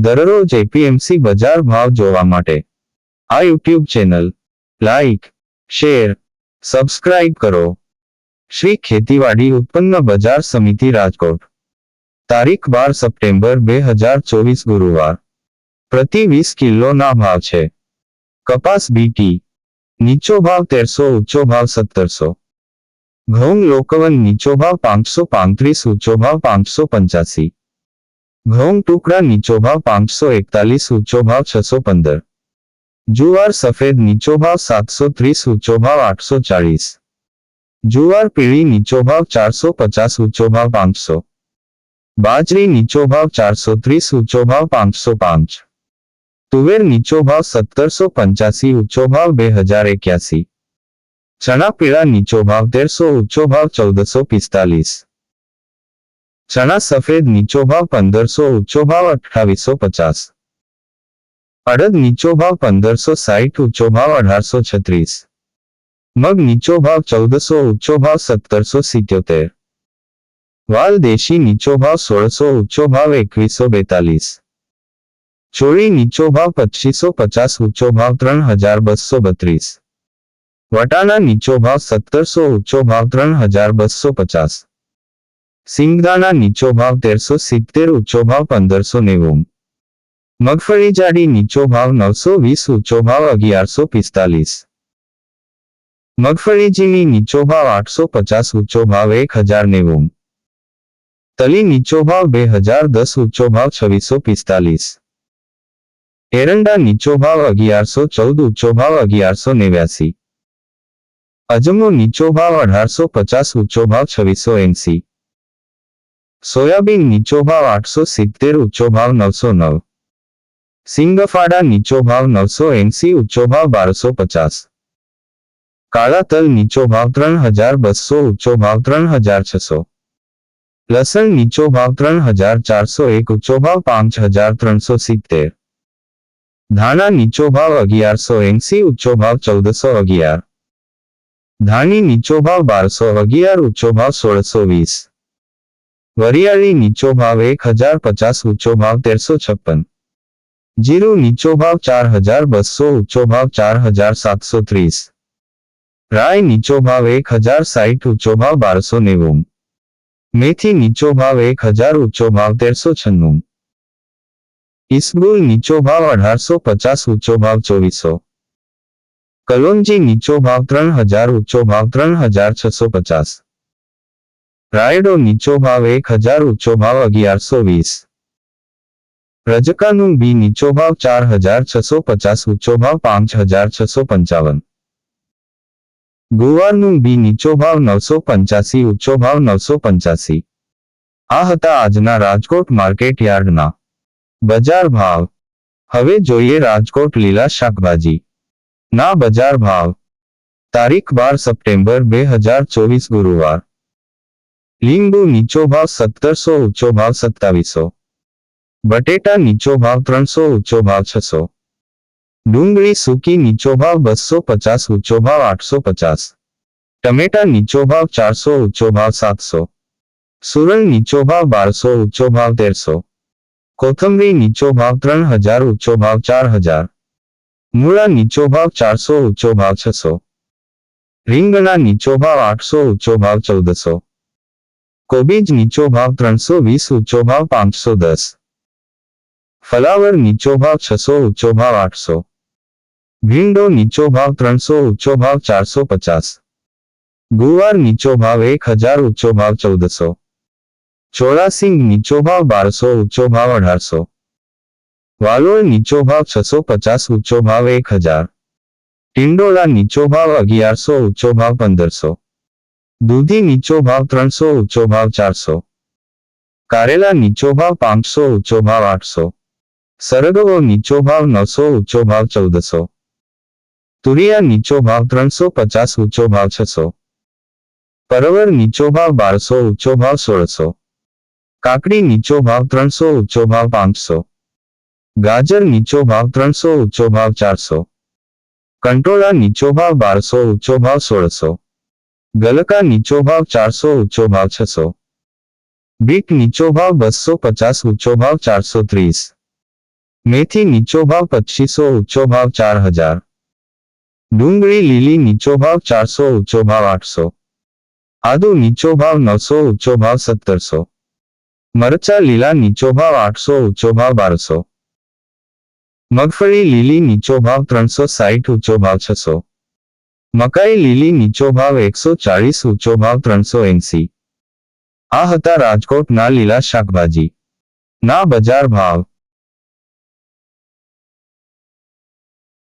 દરરોજ એપીએમસી બજાર ભાવ જોવા માટે. આ YouTube channel, like, share, subscribe કરો. શ્રી ખેતીવાડી ઉત્પન્ન બજાર સમિતિ રાજકોટ. તારીખ બાર સપ્ટેમ્બર બે હજાર ચોવીસ ગુરુવાર. પ્રતિ વીસ કિલોના ભાવ છે. કપાસ બીટી નીચો ભાવ તેરસો, ઊંચો ભાવ સત્તરસો. ઘઉં લોકવન નીચો ભાવ પાંચસો પાંત્રીસ, ઊંચો ભાવ પાંચસો પંચ્યાસી. ઘઉં ટુકડા નીચો ભાવ પાંચસો એકતાલીસ ઊંચો ભાવ છસો પંદર જુવાર સફેદ નીચો ભાવ સાતસો ત્રીસ ઊંચો ભાવ આઠસો ચાળીસ જુવાર પીળી નીચો ભાવ ચારસો પચાસ ઊંચો ભાવ પાંચસો બાજરી નીચો ભાવ ચારસો ત્રીસ ઊંચો ભાવ પાંચસો પાંચ તુવેર નીચો ભાવ સત્તરસો પંચ્યાસી ઊંચો ભાવ બે હજાર એક્યાસી ચણા પીળા નીચો ભાવ તેરસો ઊંચો ભાવ ચૌદસો પિસ્તાલીસ ચણા સફેદ નીચો ભાવ પંદરસો ઊંચો ભાવ અઠ્ઠાવીસો પચાસ અડદ નીચો ભાવ પંદરસો સાઠ ઊંચો ભાવ અઢારસો છત્રીસ મગ નીચો ભાવ ચૌદસો ઊંચો ભાવ સત્તરસો સિત્યોતેર વાલ દેશી નીચો ભાવ સોળસો ઊંચો ભાવ એકવીસો બેતાલીસ ચોળી નીચો ભાવ પચીસો પચાસ ઊંચો ભાવ ત્રણ હજાર બસો બત્રીસ વટાણા નીચો ભાવ સત્તરસો ઊંચો ભાવ ત્રણ હજાર બસો પચાસ સિંગદાણા નીચો ભાવ તેરસો સિત્તેર, ઊંચો ભાવ પંદરસો નેવું. મગફળી જાડી નીચો ભાવ નવસો વીસ, ઊંચો ભાવ અગિયારસો પિસ્તાલીસ. મગફળી ઝીણી નીચો ભાવ આઠસો પચાસ, ઊંચો ભાવ એક હજાર નેવું. તલી નીચો ભાવ બે હજાર દસ, ઊંચો ભાવ છવ્વીસો પિસ્તાલીસ. એરંડા નીચો ભાવ અગિયારસો ચૌદ, ઊંચો ભાવ અગિયારસો નેવ્યાસી. અજમો નીચો ભાવ અઢારસો પચાસ, ઊંચો ભાવ છવ્વીસો એંસી. સોયાબીન નીચો ભાવ આઠસો સિત્તેર ઊંચો ભાવ નવસો નવ સિંગફાડા નીચો ભાવ નવસો એંસી ઊંચો ભાવ બારસો પચાસ કાળા તલ નીચો ભાવ ત્રણ હજાર બસો ઊંચો ભાવ ત્રણ હજાર છસો લસણ નીચો ભાવ ત્રણ હજાર ચારસો એક ઊંચો ભાવ પાંચ હજાર ત્રણસો સિત્તેર ધાણા નીચો ભાવ અગિયારસો એંસી ઊંચો ભાવ ચૌદસો અગિયાર ધાણી નીચો ભાવ બારસો અગિયાર ઊંચો ભાવ સોળસો વીસ વરિયાળી નીચો ભાવ એક હજાર પચાસ ઊંચો ભાવ તેરસો છપ્પન જીરું નીચો ભાવ ચાર હજાર બસો ઊંચો ભાવ ચાર હજાર સાતસો ત્રીસ રાય નીચો ભાવ એક હજાર સાઠ ઊંચો ભાવ બારસો નેવું મેથી નીચો ભાવ એક હજાર ઊંચો ભાવ તેરસો છન્નું ઇસબુલ નીચો ભાવ અઢારસો પચાસ ઊંચો ભાવ ચોવીસો કલોંજી નીચો ભાવ ત્રણ હજાર ઊંચો ભાવ ત્રણ હજાર છસો પચાસ રાયડો નીચો ભાવ એક હજાર ઊંચો ભાવ અગિયારસો વીસ. રજકાનું બી નીચો ભાવ ચાર હજાર છસો પચાસ ઊંચો ભાવ પાંચ હજાર છસો પંચાવન. ગુવારનું બી નીચો ભાવ નવસો પંચ્યાસી ઊંચો ભાવ નવસો પંચ્યાસી. આ હતા આજના રાજકોટ માર્કેટ યાર્ડના. બજાર ભાવ. હવે જોઈએ રાજકોટ લીલા શાકભાજી. ના બજાર ભાવ. તારીખ બાર સપ્ટેમ્બર બે હજાર ચોવીસ ગુરુવાર. લીંબુ નીચો ભાવ સત્તરસો ઊંચો ભાવ સત્તાવીસો બટેટા નીચો ભાવ ત્રણસો ઊંચો ભાવ છસો ડુંગળી સૂકી નીચો ભાવ બસો પચાસ ઊંચો ભાવ આઠસો પચાસ ટમેટા નીચો ભાવ ચારસો ઊંચો ભાવ સાતસો સુરણ નીચો ભાવ બારસો ઊંચો ભાવ તેરસો કોથમરી નીચો ભાવ ત્રણ હજાર ઊંચો ભાવ ચાર હજાર મૂળા નીચો ભાવ ચારસો ઊંચો ભાવ છસો રીંગણા નીચો ભાવ આઠસો ઊંચો ભાવ ચૌદસો કોબીજ નીચો ભાવ ત્રણસો વીસ ઊંચો ભાવ પાંચસો દસ ફલાવર નીચો ભાવ છસો ઊંચો ભાવ આઠસો ભીંડો નીચો ભાવ ત્રણસો ઊંચો ભાવ ચારસો પચાસ ગુવાર નીચો ભાવ એક હજાર ઊંચો ભાવ ચૌદસો ચોરાસિંગ નીચો ભાવ બારસો ઊંચો ભાવ અઢારસો વાલોળ નીચો ભાવ છસો પચાસ ઊંચો ભાવ એક હજાર ટિંડોળા નીચો ભાવ અગિયારસો ઊંચો ભાવ પંદરસો દૂધી નીચો ભાવ ત્રણસો, ઊંચો ભાવ ચારસો. કારેલા નીચો ભાવ પાંચસો, ઊંચો ભાવ આઠસો. સરગવો નીચો ભાવ નવસો, ઊંચો ભાવ ચૌદસો. તુરિયા નીચો ભાવ ત્રણસો પચાસ, ઊંચો ભાવ છસો. પરવર નીચો ભાવ બારસો, ઊંચો ભાવ સોળસો. કાકડી નીચો ભાવ ત્રણસો, ઊંચો ભાવ પાંચસો. ગાજર નીચો ભાવ ત્રણસો, ઊંચો ભાવ ચારસો. કંટોળા નીચો ભાવ બારસો, ઊંચો ભાવ સોળસો. ગલકા નીચો ભાવ ચારસો ઊંચો ભાવ છસો બીટ નીચો ભાવ બસો પચાસ ઊંચો ભાવ ચારસો ત્રીસ મેથી નીચો ભાવ પચીસો ઊંચો ભાવ ચાર હજાર ડુંગળી લીલી નીચો ભાવ ચારસો ઊંચો ભાવ આઠસો આદુ નીચો ભાવ નવસો ઊંચો ભાવ સત્તરસો મરચા લીલા નીચો ભાવ આઠસો ઊંચો ભાવ બારસો મગફળી લીલી નીચો ભાવ ત્રણસો સાઠ ઊંચો ભાવ છસો મકાઈ લીલી નીચો ભાવ એકસો ચાળીસ, ઊંચો ભાવ ત્રણસો એંસી. આ હતા રાજકોટના લીલા શાકભાજી. ના બજાર ભાવ.